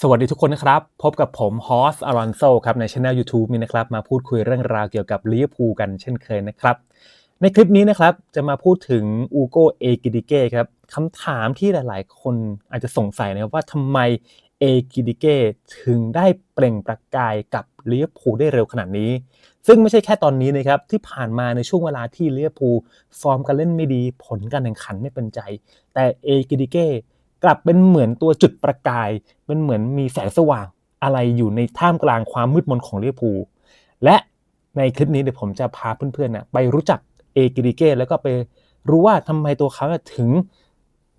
สวัสดีทุกคนนะครับ พบกับผมฮอสอารอนโซครับในช anel YouTube นี้นะครับ มาพูดคุยเรื่องราวเกี่ยวกับลิเวอร์พูลกันเช่นเคยนะครับ ในคลิปนี้นะครับ จะมาพูดถึงอูโกเอกิดิเก้ครับคำถามที่หลาย ๆ คนอาจจะสงสัยนะครับว่าทำไมเอกิดิเก้ถึงได้เปล่งประกายกับลิเวอร์พูลได้เร็วขนาดนี้ ซึ่งไม่ใช่แค่ตอนนี้นะครับ ที่ผ่านมาในช่วงเวลาที่ลิเวอร์พูลฟอร์มการเล่นไม่ดี ผลการแข่งขันไม่เป็นใจ แต่เอกิดิเก้ กลับเป็นเหมือนตัวจุดประกาย เป็นเหมือนมีแสงสว่างอะไรอยู่ในท่ามกลางความมืดมนของลิเวอร์พูลและในคลิปนี้เดี๋ยวผมจะพาเพื่อนๆนะไปรู้จักเอกิดิเก้แล้วก็ไปรู้ว่าทำไมตัวเขาถึง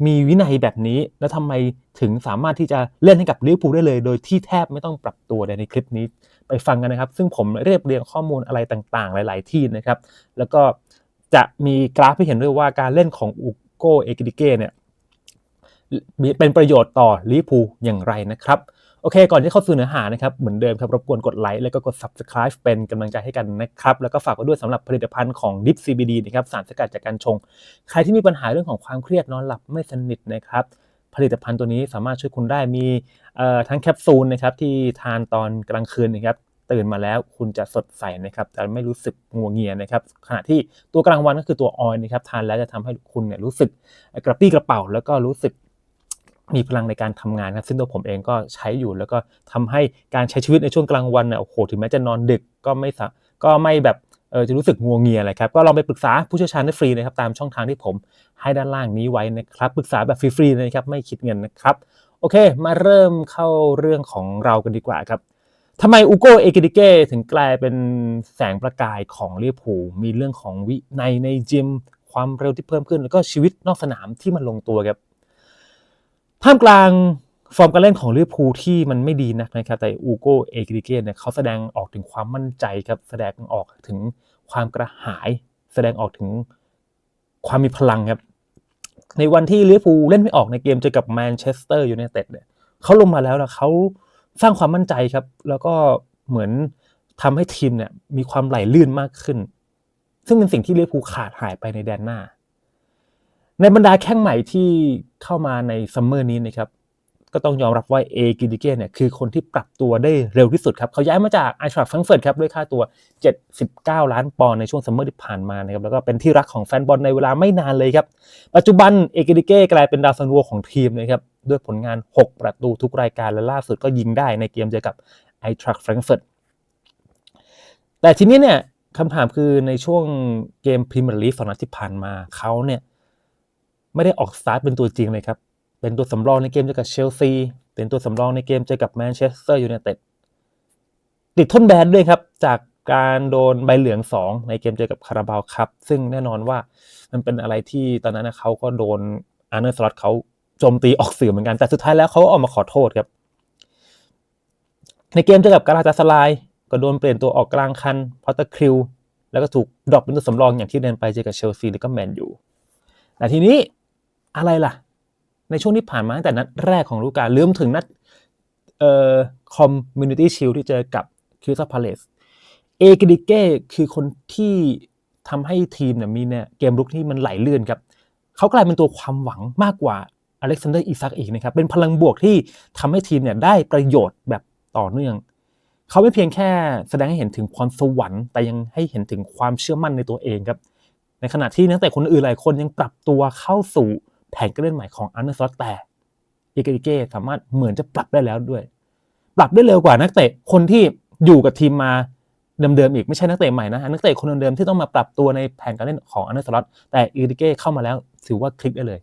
มีวินัยแบบนี้ แล้วทำไมถึงสามารถที่จะเล่นให้กับลิเวอร์พูลได้เลย โดยที่แทบไม่ต้องปรับตัวในคลิปนี้ไปฟังกันนะครับ ซึ่งผมเรียบเรียงข้อมูลอะไรต่างๆ หลาย ๆ ที่นะครับ แล้วก็จะมีกราฟให้เห็นด้วยว่าการเล่นของอูโกเอกิดิเก้เนี่ย เป็นประโยชน์ต่อลิเวอร์พูอย่างไรนะครับ โอเค ก่อนที่เข้าสู่เนื้อหานะครับ เหมือนเดิมครับ รบกวนกดไลค์แล้วก็กด subscribe เป็นกำลังใจให้กันนะครับ แล้วก็ฝากไว้ด้วยสำหรับผลิตภัณฑ์ของ Dip CBD นะครับ สารสกัดจากการชง ใครที่มีปัญหาเรื่องของความเครียดนอนหลับไม่สนิทนะครับผลิตภัณฑ์ตัวนี้สามารถช่วยคุณได้มีทั้งแคปซูลนะครับที่ทานตอนกลางคืนนะครับตื่นมาแล้วคุณจะสดใสนะครับจะไม่รู้สึกงัวเงียนะครับขณะที่ตัวกลางวันก็คือตัวออยนะครับทานแล้วจะทำให้คุณเนี่ยรู้สึกกระปี้กระเป๋าแล้วก็รู้สึก มีพลังในการทำงานครับซึ่งตัวผมเองก็ใช้อยู่แล้วก็ทำให้การใช้ชีวิตในช่วงกลางวันเนี่ยโอ้โหถึงแม้จะนอนดึกก็ไม่ก็ไม่แบบเออจะรู้สึกงัวงเงียอะไรครับก็ลองไปปรึกษาผู้เชี่ยวชาญได้ฟรีนะครับตามช่องทางที่ผมให้ด้านล่างนี้ไว้นะครับปรึกษาแบบฟรีๆนะครับไม่คิดเงินนะครับโอเค มาเริ่มเข้าเรื่องของเรากันดีกว่าครับทำไมอูโกเอกิดิเก้ถึงกลายเป็นแสงประกายของเวอร์พูมีเรื่องของวิในในจิมความเร็วที่เพิ่มขึ้น แล้วก็ชีวิตนอกสนามที่มันลงตัวครับ ท่ามกลางฟอร์มการเล่นของลิเวอร์พูลที่มันไม่ดีนักนะครับ แต่อูโกเอกิริเกเนี่ยเขาแสดงออกถึงความมั่นใจครับ แสดงออกถึงความกระหาย แสดงออกถึงความมีพลังครับ ในวันที่ลิเวอร์พูลเล่นไม่ออกในเกมเจอกับแมนเชสเตอร์ยูไนเต็ดเนี่ยเขาลงมาแล้วแล้วเขาสร้างความมั่นใจครับ แล้วก็เหมือนทำให้ทีมเนี่ยมีความไหลลื่นมากขึ้น ซึ่งเป็นสิ่งที่ลิเวอร์พูลขาดหายไปในแดนหน้า ในบรรดาแข้งใหม่ที่เข้ามาในซัมเมอร์นี้นะครับก็ต้องยอมรับว่าเอกิดิเกเนี่ยคือคนที่ปรับตัวได้เร็วที่สุดครับเขาย้ายมาจากไอชาร์ฟังเฟิร์ตครับด้วยค่าตัว 79 ล้านปอนด์ในช่วงซัมเมอร์ที่ผ่านมานะครับแล้วก็เป็นที่รักของแฟนบอลในเวลาไม่นานเลยครับ ปัจจุบันเอกิดิเกกลายเป็นดาวซันโวของทีมนะครับด้วยผลงาน 6 ประตูทุกรายการและล่าสุดก็ยิงได้ในเกมเจอกับไอทรัคแฟรงเฟิร์ตแต่ทีนี้เนี่ยคำถามคือในช่วงเกมพรีเมียร์ลีกสองนัดที่ผ่านมาเขาเนี่ย ไม่ได้ออกสตาร์ทเป็นตัวจริงเลยครับ เป็นตัวสำรองในเกมเจอกับเชลซี เป็นตัวสำรองในเกมเจอกับแมนเชสเตอร์ยูไนเต็ด ติดทนแบนด้วยครับ จากการโดนใบเหลือง 2 ในเกมเจอกับคาราบาวครับ ซึ่งแน่นอนว่ามันเป็นอะไรที่ตอนนั้นเขาก็โดนอาร์เนอร์สล็อตเขาโจมตีออกสื่อเหมือนกัน แต่สุดท้ายแล้วเขาออกมาขอโทษครับ ในเกมเจอกับกาลาตาสลายก็โดนเปลี่ยนตัวออกกลางคันพอตเตอร์คริว แล้วก็ถูกดรอปเป็นตัวสำรองอย่างที่เดินไปเจอกับเชลซีแล้วก็แมนยูแต่ทีนี้ อะไรล่ะ ในช่วงที่ผ่านมาตั้งแต่นัดแรกของฤดูกาลลืมถึงนัดเอ่อคอมมูนิตี้ชิลที่เจอกับคิวซาพาเลสเอกดิเก้คือคนที่ทำให้ทีมเนี่ยมีเนี่ยเกมรุกที่มันไหลเลื่อนครับเขากลายเป็นตัวความหวังมากกว่าอเล็กซานเดอร์อีซักอีกนะครับ เป็นพลังบวกที่ทำให้ทีมเนี่ยได้ประโยชน์แบบต่อเนื่อง เขาไม่เพียงแค่แสดงให้เห็นถึงความสวรรค์ แต่ยังให้เห็นถึงความเชื่อมั่นในตัวเองครับ ในขณะที่นักเตะคนอื่นหลายคนยังปรับตัวเข้าสู่ แผนการเล่นใหม่ของอันเดอร์สล็อตแต่เอเกเก้สามารถเหมือนจะปรับได้แล้วด้วย ปรับได้เร็วกว่านักเตะคนที่อยู่กับทีมมาเดิมๆอีกไม่ใช่นักเตะใหม่นะนักเตะคนเดิมๆที่ต้องมาปรับตัวในแผนการเล่นของอันเดอร์สลอตแต่เอเกเก้เข้ามาแล้วถือว่าคลิกได้เลย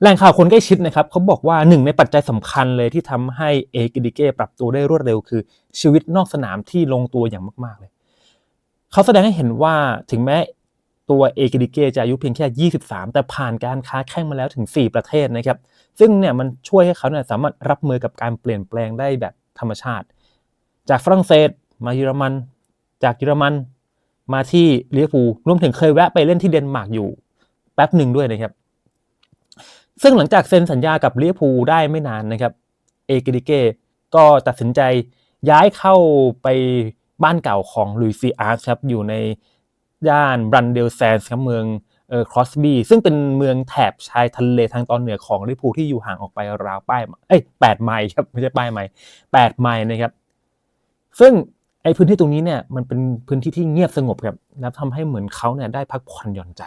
แหล่งข่าวคนใกล้ชิดนะครับเขาบอกว่าหนึ่งในปัจจัยสำคัญเลยที่ทำให้เอเกดิเก้ปรับตัวได้รวดเร็วคือ ชีวิตนอกสนามที่ลงตัวอย่างมากๆเลย เขาแสดงให้เห็นว่าถึงแม้ ตัวเอกิดิเกจะอายุเพียงแค่ 23 แต่ผ่านการค้าแข่งมาแล้วถึง 4 ประเทศนะครับ ซึ่งเนี่ยมันช่วยให้เขาเนี่ยสามารถรับมือกับการเปลี่ยนแปลงได้แบบธรรมชาติ จากฝรั่งเศสมาเยอรมัน จากเยอรมันมาที่ลิเวอร์พูลรวมถึงเคยแวะไปเล่นที่เดนมาร์กอยู่แป๊บหนึ่งด้วยนะครับ ซึ่งหลังจากเซ็นสัญญากับลิเวอร์พูลได้ไม่นานนะครับเอกิดิเกก็ตัดสินใจย้ายเข้าไปบ้านเก่าของลุยซีอาร์ครับอยู่ใน ย่านบรันเดลแซนส์ครับเมืองเออครอสบีซึ่งเป็นเมืองแถบชายทะเลทางตอนเหนือของลิพูที่อยู่ห่างออกไปราวป้ายเอ้ยแปดไมล์ครับไม่ใช่ป้ายไมล์แปดไมล์นะครับ ซึ่งไอ้พื้นที่ตรงนี้เนี่ยมันเป็นพื้นที่ที่เงียบสงบครับแล้วทำให้เหมือนเขาเนี่ยได้พักผ่อนหย่อนใจ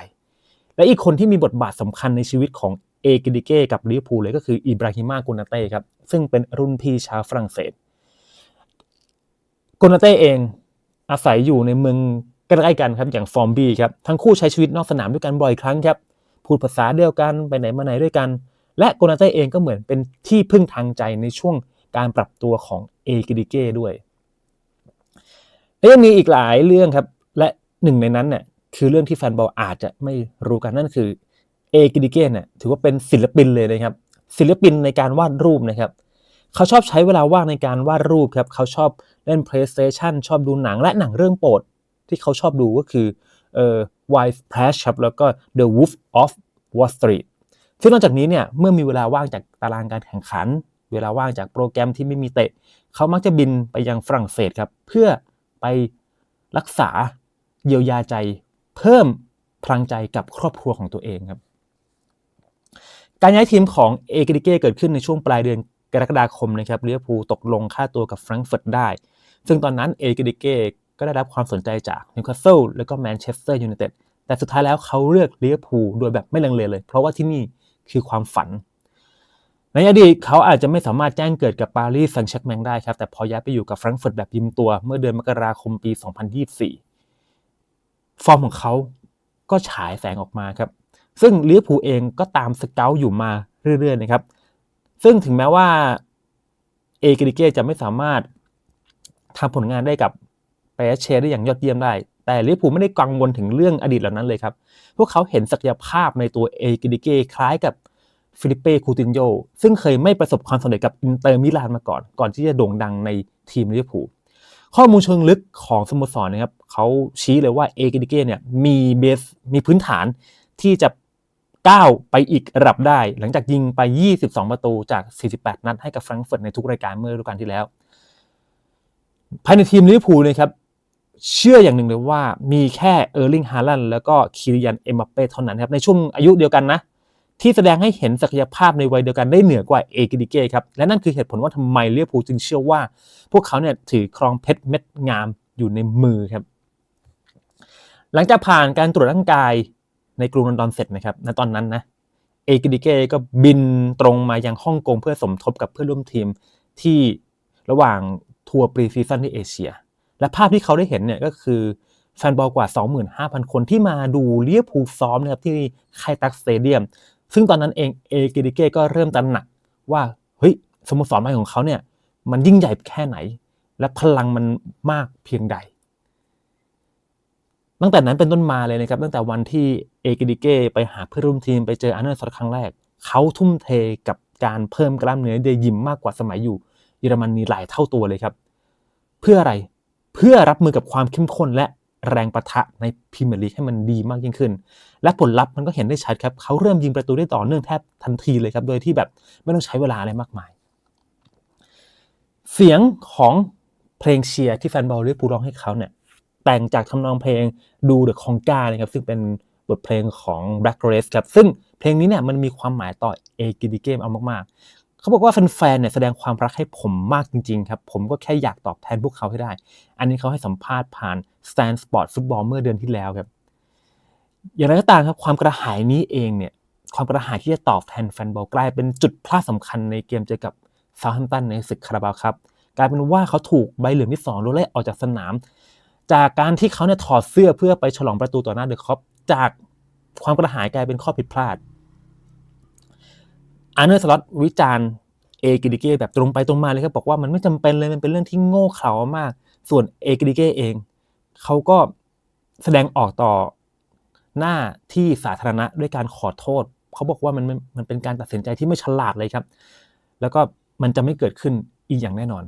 และอีกคนที่มีบทบาทสำคัญในชีวิตของเอกิดิเก้กับลิเวอร์พูลเลยก็คืออิบราฮิมากุนาเต้ครับซึ่งเป็นรุ่นพี่ชาวฝรั่งเศสกุนาเต้เองอาศัยอยู่ในเมือง ใกล้ๆกันครับอย่างฟอร์มบี้ครับทั้งคู่ใช้ชีวิตนอกสนามด้วยกันบ่อยครั้งครับพูดภาษาเดียวกันไปไหนมาไหนด้วยกัน และโกนาเต้เองก็เหมือนเป็นที่พึ่งทางใจในช่วงการปรับตัวของเอกิดิเก้ด้วยและยังมีอีกหลายเรื่องครับและหนึ่งในนั้นเนี่ยคือเรื่องที่แฟนบอลอาจจะไม่รู้กันนั่นคือเอกิดิเก้เนี่ยถือว่าเป็นศิลปินเลยนะครับศิลปินในการวาดรูปนะครับเขาชอบใช้เวลาว่างในการวาดรูปครับเขาชอบเล่น PlayStation ชอบดูหนังและหนังเรื่องโปรด ที่เขาชอบดูก็คือเอ่อ Wife Crash ครับแล้วก็ The Wolf of Wall Street ซึ่งนอกจากนี้เนี่ยเมื่อมีเวลาว่างจากตารางการแข่งขัน เวลาว่างจากโปรแกรมที่ไม่มีเตะ เขามักจะบินไปยังฝรั่งเศสครับ เพื่อไปรักษาเยียวยาใจเพิ่มพลังใจกับครอบครัวของตัวเองครับ การย้ายทีมของเอกริเก้เกิดขึ้นในช่วงปลายเดือนกรกฎาคมนะครับเลียพูตกลงค่าตัวกับแฟรงก์เฟิร์ตได้ ซึ่งตอนนั้นเอกริเก้ ก็ได้รับความสนใจจากนิวคาสเซิลแล้วก็แมนเชสเตอร์ยูไนเต็ดแต่สุดท้ายแล้วเขาเลือกเลียพูโดยแบบไม่ลังเลเลย เพราะว่าที่นี่คือความฝัน ในอดีตเขาอาจจะไม่สามารถแจ้งเกิดกับปารีสแซงต์แชร์กแมงได้ครับ แต่พอย้ายไปอยู่กับแฟรงก์เฟิร์ตแบบยืมตัว เมื่อเดือนมกราคมปี 2024 ฟอร์มของเขาก็ฉายแสงออกมาครับ ซึ่งลิเวอร์พูลเองก็ตามสเกลอยู่มาเรื่อยๆนะครับ ซึ่งถึงแม้ว่าเอกริเกจะไม่สามารถทำผลงานได้กับ ไปเชร์ได้อย่างยอดเยี่ยมได้ แต่ลิเวอร์พูลไม่ได้กังวลถึงเรื่องอดีตเหล่านั้นเลยครับ พวกเขาเห็นศักยภาพในตัวเอเกริเกคล้ายกับฟิลิปเป้คูตินโยซึ่งเคยไม่ประสบความสำเร็จกับอินเตอร์มิลานมาก่อน ก่อนที่จะโด่งดังในทีมลิเวอร์พูลข้อมูลเชิงลึกของสโมสรนะครับเขาชี้เลยว่าเอเกริเกเนี่ยมีเบสมีพื้นฐานที่จะก้าวไปอีกระดับได้ หลังจากยิงไป 22 ประตูจาก 48 นัดให้กับแฟรงก์เฟิร์ตในทุกรายการเมื่อฤดูกาลที่แล้ว ภายในทีมลิเวอร์พูลนะครับ เชื่ออย่างหนึ่งเลยว่ามีแค่เออร์ลิงฮาลันแล้วก็คิริยันเอ็มบัปเป้เท่านั้นครับในช่วงอายุเดียวกันนะ ที่แสดงให้เห็นศักยภาพในวัยเดียวกันได้เหนือกว่าเอกิดิเก้ครับ และนั่นคือเหตุผลว่าทำไมเวอร์พูจึงเชื่อว่า พวกเขาเนี่ยถือครองเพชรเม็ดงามอยู่ในมือครับ หลังจากผ่านการตรวจร่างกายในกรุงลอนดอนเสร็จนะครับในตอนนั้นนะเอกิดิเก้ก็บินตรงมายังฮ่องกงเพื่อสมทบกับเพื่อนร่วมทีมที่ระหว่างทัวร์ปรีซีซั่นที่เอเชีย และภาพที่เขาได้เห็นเนี่ยก็คือแฟนบอลกว่า 25,000 คนที่มาดูเลียพูลซ้อมนะครับที่ไคตักสเตเดียม ซึ่งตอนนั้นเองเอกิดิเก้ก็เริ่มตระหนักว่าเฮ้ยสโมสรใหม่ของเขาเนี่ยมันยิ่งใหญ่แค่ไหน และพลังมันมากเพียงใด ตั้งแต่นั้นเป็นต้นมาเลยนะครับตั้งแต่วันที่เอกิดิเก้ไปหาเพื่อนร่วมทีมไปเจออาร์เนอร์สอตครั้งแรก เขาทุ่มเทกับการเพิ่มกล้ามเนื้อเดยิมมากกว่าสมัยอยู่เยอรมนีหลายเท่าตัวเลยครับ เพื่ออะไร เพื่อรับมือกับความเข้มข้นและแรงประทะในพรีเมียร์ลีกให้มันดีมากยิ่งขึ้น และผลลัพธ์มันก็เห็นได้ชัดครับ เขาเริ่มยิงประตูได้ต่อเนื่องแทบทันทีเลยครับ โดยที่แบบไม่ต้องใช้เวลาอะไรมากมาย เสียงของเพลงเชียร์ที่แฟนบอลลิเวอร์พูลร้องให้เขาเนี่ย แต่งจากทำนองเพลงดูเดอะคองกาเลยครับ ซึ่งเป็นบทเพลงของ Black Race ครับ ซึ่งเพลงนี้เนี่ยมันมีความหมายต่อเอกิดิเกมเอามากๆ เขาบอกว่าแฟนๆเนี่ยแสดงความรักให้ผมมากจริงๆครับ ผมก็แค่อยากตอบแทนพวกเขาให้ได้ อันนี้เขาให้สัมภาษณ์ผ่าน Stand Sport Football เมื่อเดือนที่แล้วครับ อย่างไรก็ตามครับความกระหายนี้เองเนี่ยความกระหายที่จะตอบแทนแฟนบอลกลายเป็นจุดพลาดสำคัญในเกมเจอกับซา u t แฮมป์ตันในศึกคาราบาวครับกลายเป็นว่าเขาถูกใบเหลืองที่2โดนไล่ออกจากสนาม จากการที่เขาเนี่ยถอดเสื้อเพื่อไปฉลองประตูต่อหน้าเดอะคอปจากความกระหายกลายเป็นข้อผิดพลาด อาร์เนอร์สล็อตวิจารณ์เอกิดิเก้แบบตรงไปตรงมาเลยครับบอกว่ามันไม่จำเป็นเลยมันเป็นเรื่องที่โง่เขลามาก ส่วนเอกิดิเก้เองเขาก็แสดงออกต่อหน้าที่สาธารณะด้วยการขอโทษเขาบอกว่ามันมันเป็นการตัดสินใจที่ไม่ฉลาดเลยครับ แล้วก็มันจะไม่เกิดขึ้นอีกอย่างแน่นอน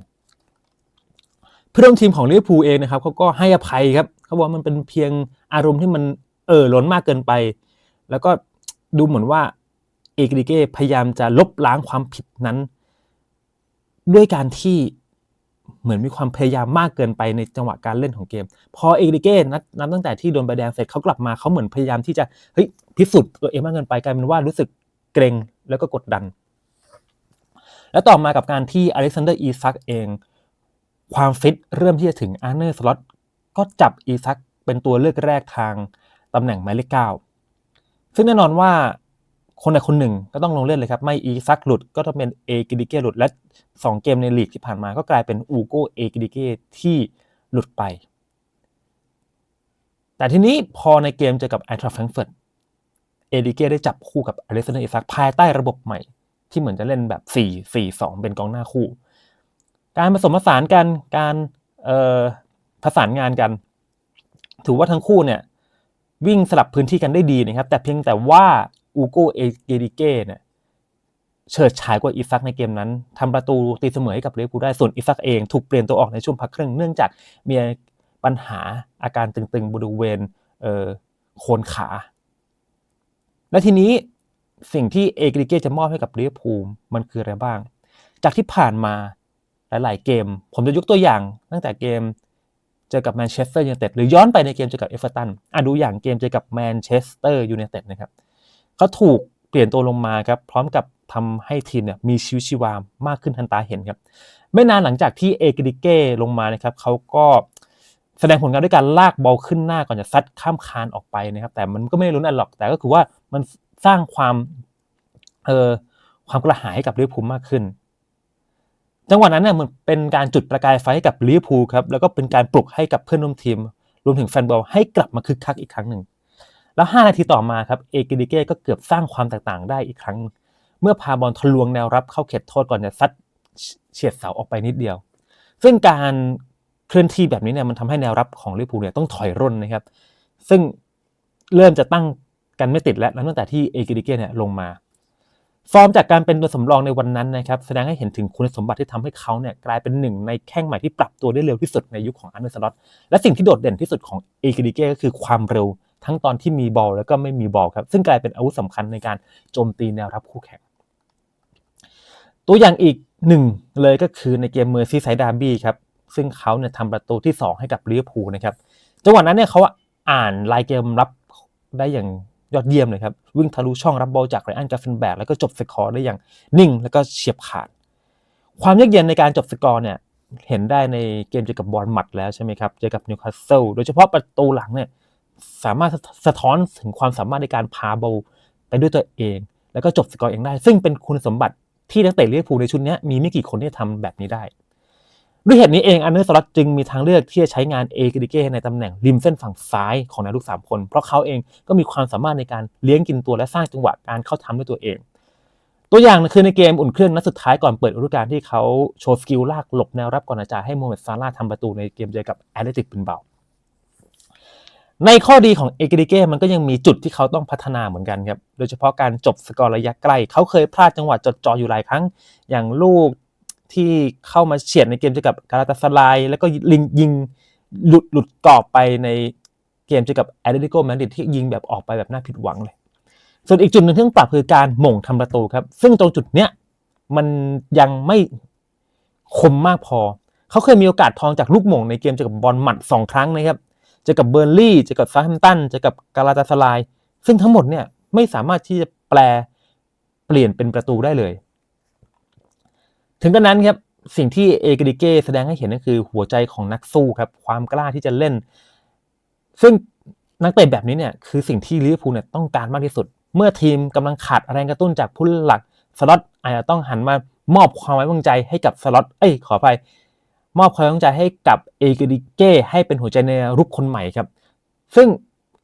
เพื่อนร่วมทีมของลิเวอร์พูลเองนะครับเขาก็ให้อภัยครับเขาบอกว่ามันเป็นเพียงอารมณ์ที่มันเอ่อล้นมากเกินไป แล้วก็ดูเหมือนว่า เอกริเก้พยายามจะลบล้างความผิดนั้น ด้วยการที่เหมือนมีความพยายามมากเกินไปในจังหวะการเล่นของเกม พอเอกริเก้นัดนับตั้งแต่ที่โดนใบแดงเสร็จเขากลับมาเขาเหมือนพยายามที่จะเฮ้ยพิสูจน์ตัวเองมากเกินไปกลายเป็นว่ารู้สึกเกรงแล้วก็กดดัน แล้วต่อมากับการที่อเล็กซานเดอร์อีซักเอง ความฟิตเริ่มที่จะถึงอาร์เนอร์สล็อตก็จับอีซักเป็นตัวเลือกแรกทางตำแหน่งหมายเลขเก้าซึ่งแน่นอนว่า คนใดคนหนึ่งก็ต้องลงเล่นเลยครับ ไม่อีซักหลุดก็ต้องเป็นเอกิดิเกหลุด และ 2 เกมในลีกที่ผ่านมาก็กลายเป็นอูโกเอกิดิเกที่หลุดไป แต่ทีนี้พอในเกมเจอกับไอทราแฟรงเฟิร์ตเอดิเกได้จับคู่กับอเล็กซานเดอร์อิซักภายใต้ระบบใหม่ ที่เหมือนจะเล่นแบบ 4 4 2 เป็นกองหน้าคู่ การผสมผสานกันการเอ่อผสานงานกัน ถือว่าทั้งคู่เนี่ยวิ่งสลับพื้นที่กันได้ดีนะครับ แต่เพียงแต่ว่า อูโกเอเกดิเก้เนี่ยเฉิดฉายกว่าอีซักในเกมนั้นทำประตูตีเสมอให้กับเรฟูได้ส่วนอีซักเองถูกเปลี่ยนตัวออกในช่วงพักครึ่งเนื่องจากมีปัญหาอาการตึงๆบริเวณโคนขา และทีนี้สิ่งที่เอกริเก้จะมอบให้กับเรฟูมันคืออะไรบ้าง จากที่ผ่านมาหลายๆเกม ผมจะยกตัวอย่าง ตั้งแต่เกมเจอกับแมนเชสเตอร์ยูไนเต็ดหรือย้อนไปในเกมเจอกับเอฟเวอร์ตันอะดูอย่างเกมเจอกับแมนเชสเตอร์ยูไนเต็ดนะครับ เขาถูกเปลี่ยนตัวลงมาครับพร้อมกับทำให้ทีมเนี่ยมีชีวิตชีวามากขึ้นทันตาเห็นครับไม่นานหลังจากที่เอกริเก้ลงมานะครับเขาก็แสดงผลงานด้วยการลากบอลขึ้นหน้าก่อนจะซัดข้ามคานออกไปนะครับ แต่มันก็ไม่รุนแรงหรอกแต่ก็คือว่ามันสร้างความเอ่อความกระหายให้กับลิเวอร์พูลมากขึ้น จังหวะนั้นเนี่ยมันเป็นการจุดประกายไฟให้กับลิเวอร์พูลครับแล้วก็เป็นการปลุกให้กับเพื่อนร่วมทีม รวมถึงแฟนบอลให้กลับมาคึกคักอีกครั้งหนึ่ง แล้ว 5 นาทีต่อมาครับเอกริเก้ก็เกือบสร้างความแตกต่างได้อีกครั้ง เมื่อพาบอลทะลวงแนวรับเข้าเขตโทษก่อนจะซัดเฉียดเสาออกไปนิดเดียว ซึ่งการเคลื่อนที่แบบนี้เนี่ยมันทำให้แนวรับของลิเวอร์พูลเนี่ยต้องถอยร่นนะครับ ซึ่งเริ่มจะตั้งกันไม่ติดแล้วตั้งแต่ที่เอกิดิเก้เนี่ยลงมา ฟอร์มจากการเป็นตัวสำรองในวันนั้นนะครับแสดงให้เห็นถึงคุณสมบัติที่ทำให้เขาเนี่ยกลายเป็นหนึ่งในแข้งใหม่ที่ปรับตัวได้เร็วที่สุดในยุคของอันเดอร์สล็อตและสิ่งที่โดดเด่นที่สุดของเอกิดิเก้ก็คือความเร็ว ทั้งตอนที่มีบอลแล้วก็ไม่มีบอลครับ ซึ่งกลายเป็นอาวุธสำคัญในการโจมตีแนวรับคู่แข่ง ตัวอย่างอีกหนึ่งเลยก็คือในเกมเมอร์ซีไซด์ดาร์บี้ครับ ซึ่งเขาเนี่ยทำประตูที่ 2 ให้กับลิเวอร์พูลนะครับ จังหวะนั้นเนี่ยเขาอ่านลายเกมรับได้อย่างยอดเยี่ยมเลยครับ วิ่งทะลุช่องรับบอลจากไรอันกาฟเฟนแบกแล้วก็จบสกอร์ได้อย่างนิ่ง แล้วก็เฉียบขาด ความยากเย็นในการจบสกอร์เนี่ยเห็นได้ในเกมเจอกับบอลหมัดแล้วใช่ไหมครับ เจอกับนิวคาสเซิล โดยเฉพาะประตูหลังเนี่ย สามารถสะท้อนถึงความสามารถในการพาบอลไปด้วยตัวเอง แล้วก็จบสกอร์เองได้ ซึ่งเป็นคุณสมบัติที่นักเตะลิเวอร์พูลในชุดนี้มีไม่กี่คนที่ทำแบบนี้ได้ ด้วยเหตุนี้เองอันเนอร์สล็อตจึงมีทางเลือกที่จะใช้งานเอกริเก้ในตำแหน่งริมเส้นฝั่งซ้ายของนักลูกสามคน เพราะเขาเองก็มีความสามารถในการเลี้ยงกินตัวและสร้างจังหวะการเข้าทำด้วยตัวเอง ตัวอย่างคือในเกมอุ่นเครื่องนัดสุดท้ายก่อนเปิดฤดูกาลที่เขาโชว์สกิลลากหลบแนวรับก่อนอาจารย์ให้โมเมดซาร่าทำประตูในเกมเจอกับแอตเลติกเป็นเบา ในข้อดีของเอกริเก้มันก็ยังมีจุดที่เขาต้องพัฒนาเหมือนกันครับ โดยเฉพาะการจบสกอร์ระยะใกล้เขาเคยพลาดจังหวะจดจ่ออยู่หลายครั้ง อย่างลูกที่เข้ามาเฉียดในเกมเจอกับกาลาตาสลาย แล้วก็ลิงยิงหลุดหลุดกรอบไปในเกมเจอกับแอตเลติโกมาดริดที่ยิงแบบออกไปแบบน่าผิดหวังเลย ส่วนอีกจุดหนึ่งที่ต้องปรับคือการหม่งทำประตูครับ ซึ่งตรงจุดเนี้ยมันยังไม่คมมากพอ เขาเคยมีโอกาสทองจากลูกหม่งในเกมเจอกับบอลหมัดสองครั้งนะครับ จอกับเบอร์ลี่เจอกับซาแฮมตันเจอกับกาลาตาสลาย ซึ่งทั้งหมดเนี่ยไม่สามารถที่จะแปลเปลี่ยนเป็นประตูได้เลย ถึงกระนั้นครับสิ่งที่เอกริเก้แสดงให้เห็นก็คือหัวใจของนักสู้ครับความกล้าที่จะเล่น ซึ่งนักเตะแบบนี้เนี่ยคือสิ่งที่ลิเวอร์พูลเนี่ยต้องการมากที่สุด เมื่อทีมกำลังขาดแรงกระตุ้นจากผู้หลักสล็อตอาจจะต้องหันมามอบความไว้วางใจให้กับสล็อตเอ้ยขอไป มอบความตั้งใจให้กับเอกริเก้ให้เป็นหัวใจในรุกคนใหม่ครับ ซึ่ง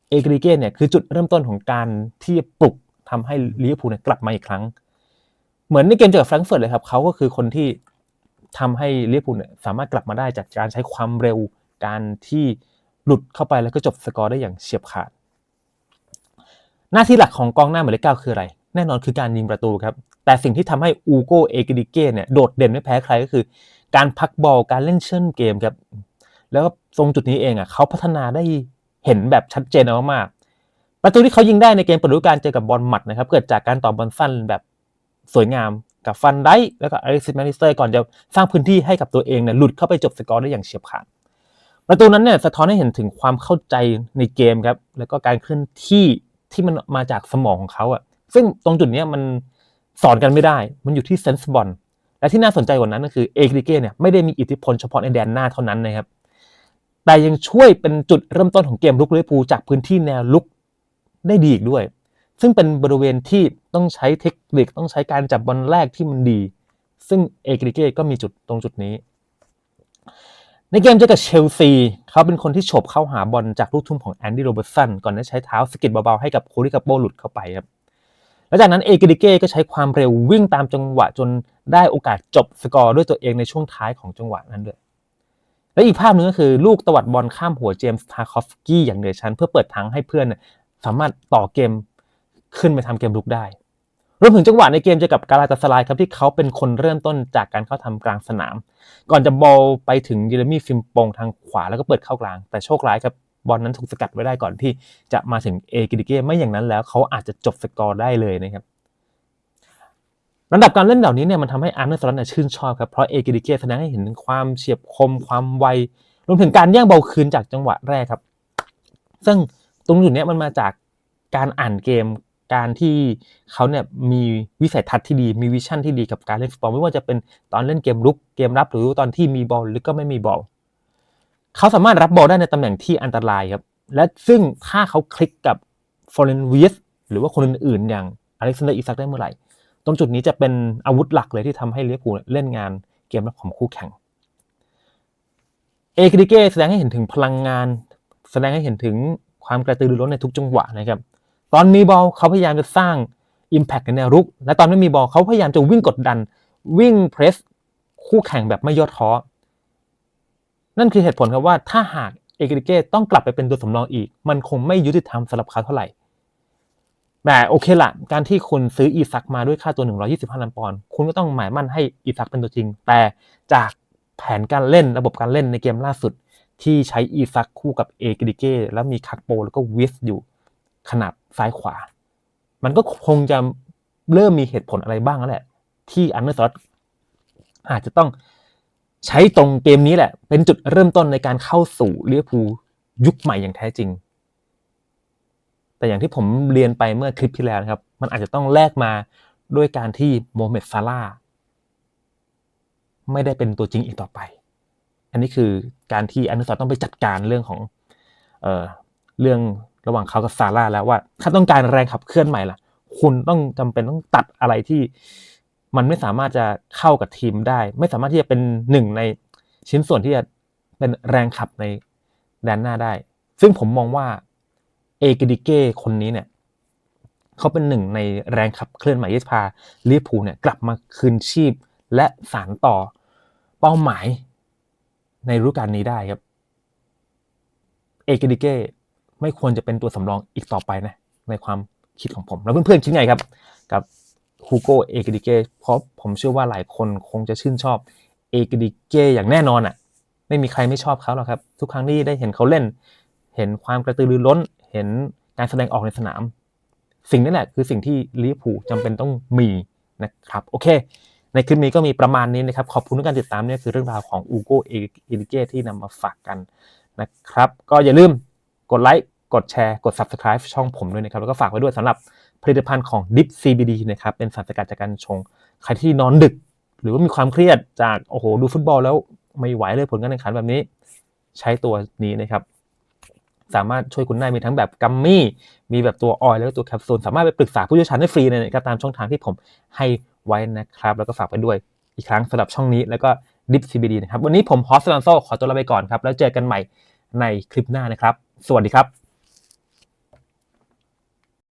เอกริเก้เนี่ยคือจุดเริ่มต้นของการที่ปลุกทำให้ลิเวอร์พูลกลับมาอีกครั้ง เหมือนในเกมเจอกับแฟรงก์เฟิร์ตเลยครับเขาก็คือคนที่ทำให้ลิเวอร์พูลสามารถกลับมาได้จากการใช้ความเร็วการที่หลุดเข้าไปแล้วก็จบสกอร์ได้อย่างเฉียบขาด หน้าที่หลักของกองหน้าหมายเลขเก้าคืออะไร แน่นอนคือการยิงประตูครับ แต่สิ่งที่ทำให้อูโกเอกริเก้เนี่ยโดดเด่นไม่แพ้ใครก็คือ การพักบอลการเล่นเชิ่นเกมครับแล้วตรงจุดนี้เองอะเขาพัฒนาได้เห็นแบบชัดเจนมากๆประตูที่เขายิงได้ในเกมปิดฤดูกาลเจอกับบอลหมัดนะครับเกิดจากการต่อบอลสั้นแบบสวยงามกับฟันไดแล้วก็อเล็กซิสแมนิสเตอร์ก่อนจะสร้างพื้นที่ให้กับตัวเองเนี่ยหลุดเข้าไปจบสกอร์ได้อย่างเฉียบขาดประตูนั้นเนี่ยสะท้อนให้เห็นถึงความเข้าใจในเกมครับแล้วก็การเคลื่อนที่ที่มันมาจากสมองของเขาอะซึ่งตรงจุดนี้มันสอนกันไม่ได้ มันอยู่ที่เซนส์บอล และที่น่าสนใจกว่านั้นก็คือเอกริเก้เนี่ยไม่ได้มีอิทธิพลเฉพาะในแดนหน้าเท่านั้นนะครับ แต่ยังช่วยเป็นจุดเริ่มต้นของเกมลุกลิเวอร์พูลจากพื้นที่แนวลุกได้ดีอีกด้วย ซึ่งเป็นบริเวณที่ต้องใช้เทคนิคต้องใช้การจับบอลแรกที่มันดี ซึ่งเอกริเก้ก็มีจุดตรงจุดนี้ ในเกมเจอกับเชลซีเขาเป็นคนที่ฉบเข้าหาบอลจากลูกทุ่มของแอนดี้โรเบิร์ตสันก่อนจะใช้เท้าสกิดเบาๆให้กับโคริกาโปหลุดเข้าไปครับแล้วจากนั้นเอกริเก้ก็ใช้ความเร็ววิ่งตามจังหวะจน ได้โอกาสจบสกอร์ด้วยตัวเองในช่วงท้ายของจังหวะนั้นด้วย และอีกภาพหนึ่งก็คือลูกตวัดบอลข้ามหัวเจมส์ทาคอฟสกี้อย่างเหนือชั้น เพื่อเปิดทางให้เพื่อนสามารถต่อเกมขึ้นไปทำเกมลุกได้รวมถึงจังหวะในเกมเจอกับกาลาตาสลายครับที่เขาเป็นคนเริ่มต้นจากการเข้าทำกลางสนาม ก่อนจะบอลไปถึงเยเรมี่ฟิมปงทางขวาแล้วก็เปิดเข้ากลาง แต่โชคร้ายครับบอลนั้นถูกสกัดไว้ได้ก่อนที่จะมาถึงเอกิดิเก้ไม่อย่างนั้นแล้วเขาอาจจะจบสกอร์ได้เลยนะครับ ระดับการเล่นเหล่านี้เนี่ยมันทำให้อาร์เนอร์สลันชื่นชอบครับเพราะเอกิดิเกแสดงให้เห็นความเฉียบคมความไวรวมถึงการแย่งเบอลคืนจากจังหวะแรกครับ ซึ่งตรงจุดนี้มันมาจากการอ่านเกมการที่เขาเนี่ยมีวิสัยทัศน์ที่ดีมีวิชั่นที่ดีกับการเล่นฟุตบอลไม่ว่าจะเป็นตอนเล่นเกมลุกเกมรับหรือตอนที่มีบอลหรือก็ไม่มีบอลเขาสามารถรับบอลได้ในตำแหน่งที่อันตรายครับ และซึ่งถ้าเขาคลิกกับฟอร์เรนวีสหรือว่าคนอื่นๆอย่างอเล็กซานเดอร์อิซักได้เมื่อไหร่ ตรงจุดนี้จะเป็นอาวุธหลักเลยที่ทำให้เลี้ยปูเล่นงานเกมรับของคู่แข่ง เอกริเกแสดงให้เห็นถึงพลังงาน แสดงให้เห็นถึงความกระตือรือร้นในทุกจังหวะนะครับ ตอนมีบอลเขาพยายามจะสร้าง Impact ในแนวรุก และตอนไม่มีบอลเขาพยายามจะวิ่งกดดัน วิ่งเพรสคู่แข่งแบบไม่ย่อท้อ นั่นคือเหตุผลครับว่าถ้าหากเอกริเกต้องกลับไปเป็นตัวสำรองอีก มันคงไม่ยุติธรรมสำหรับเขาเท่าไหร่ แต่โอเคละการที่คุณซื้ออีซักมาด้วยค่าตัว 125ล้านปอนด์คุณก็ต้องหมายมั่นให้อีซักเป็นตัวจริง แต่จากแผนการเล่นระบบการเล่นในเกมล่าสุด ที่ใช้อีซักคู่กับเอกริเก้แล้วมีคักโปแล้วก็วิสอยู่ขนาดซ้ายขวา มันก็คงจะเริ่มมีเหตุผลอะไรบ้างแล้วแหละ ที่อันเดอร์สอตอาจจะต้องใช้ตรงเกมนี้แหละ เป็นจุดเริ่มต้นในการเข้าสู่เลียพูยุคใหม่อย่างแท้จริง แต่อย่างที่ผมเรียนไปเมื่อคลิปที่แล้วนะครับ มันอาจจะต้องแลกมาด้วยการที่โมเมดซาร่าไม่ได้เป็นตัวจริงอีกต่อไป อันนี้คือการที่อนุสรต้องไปจัดการเรื่องของเอ่อเรื่องระหว่างเขากับซาร่าแล้วว่า ถ้าต้องการแรงขับเคลื่อนใหม่ล่ะ คุณต้องจำเป็นต้องตัดอะไรที่ มันไม่สามารถจะเข้ากับทีมได้ ไม่สามารถที่จะเป็นหนึ่งในชิ้นส่วนที่จะเป็นแรงขับในแดนหน้าได้ ซึ่งผมมองว่า เอกดิเก้คนนี้เนี่ยเขาเป็นหนึ่งในแรงขับเคลื่อนใหม่ที่พาลิเวอร์พูเนี่ยกลับมาคืนชีพและสารต่อเป้าหมายในฤดูกาลนี้ได้ครับ เอกดิเก้ไม่ควรจะเป็นตัวสำรองอีกต่อไปนะในความคิดของผม แล้วเพื่อนๆคิดไงครับ กับฮูโกเอกดิเก้เพราะผมเชื่อว่าหลายคนคงจะชื่นชอบเอกดิเก้อย่างแน่นอนอะ ไม่มีใครไม่ชอบเขาหรอกครับ ทุกครั้งที่ได้เห็นเขาเล่น เห็นความกระตือรือร้น เห็นการแสดงออกในสนาม สิ่งนี้แหละคือสิ่งที่ลิเวอร์พูลจำเป็นต้องมีนะครับโอเค ในคลิปนี้ก็มีประมาณนี้นะครับ ขอบคุณทุกการติดตามเนี่ยคือเรื่องราวของอูโกเอลิเกที่นำมาฝากกันนะครับ ก็อย่าลืมกดไลค์กดแชร์ กด Subscribe ช่องผมด้วยนะครับ แล้วก็ฝากไว้ด้วยสำหรับผลิตภัณฑ์ของ Dip CBD นะครับ เป็นสารสกัดจากการชง ใครที่นอนดึก หรือว่ามีความเครียดจาก โอ้โห ดูฟุตบอลแล้วไม่ไหวเลยผลการแข่งขันแบบนี้ ใช้ตัวนี้นะครับ สามารถช่วยคุณได้มีทั้งแบบกัมมี่ มีแบบตัวออยล์แล้วก็ตัวแคปซูลสามารถไปปรึกษาผู้เชี่ยวชาญได้ฟรีเลยนะครับตามช่องทางที่ผมให้ไว้นะครับ แล้วก็ฝากไปด้วยอีกครั้งสำหรับช่องนี้แล้วก็ดิฟซีบีดีนะครับ วันนี้ผมฮอสซันโซขอตัวลาไปก่อนครับ แล้วเจอกันใหม่ในคลิปหน้านะครับ สวัสดีครับ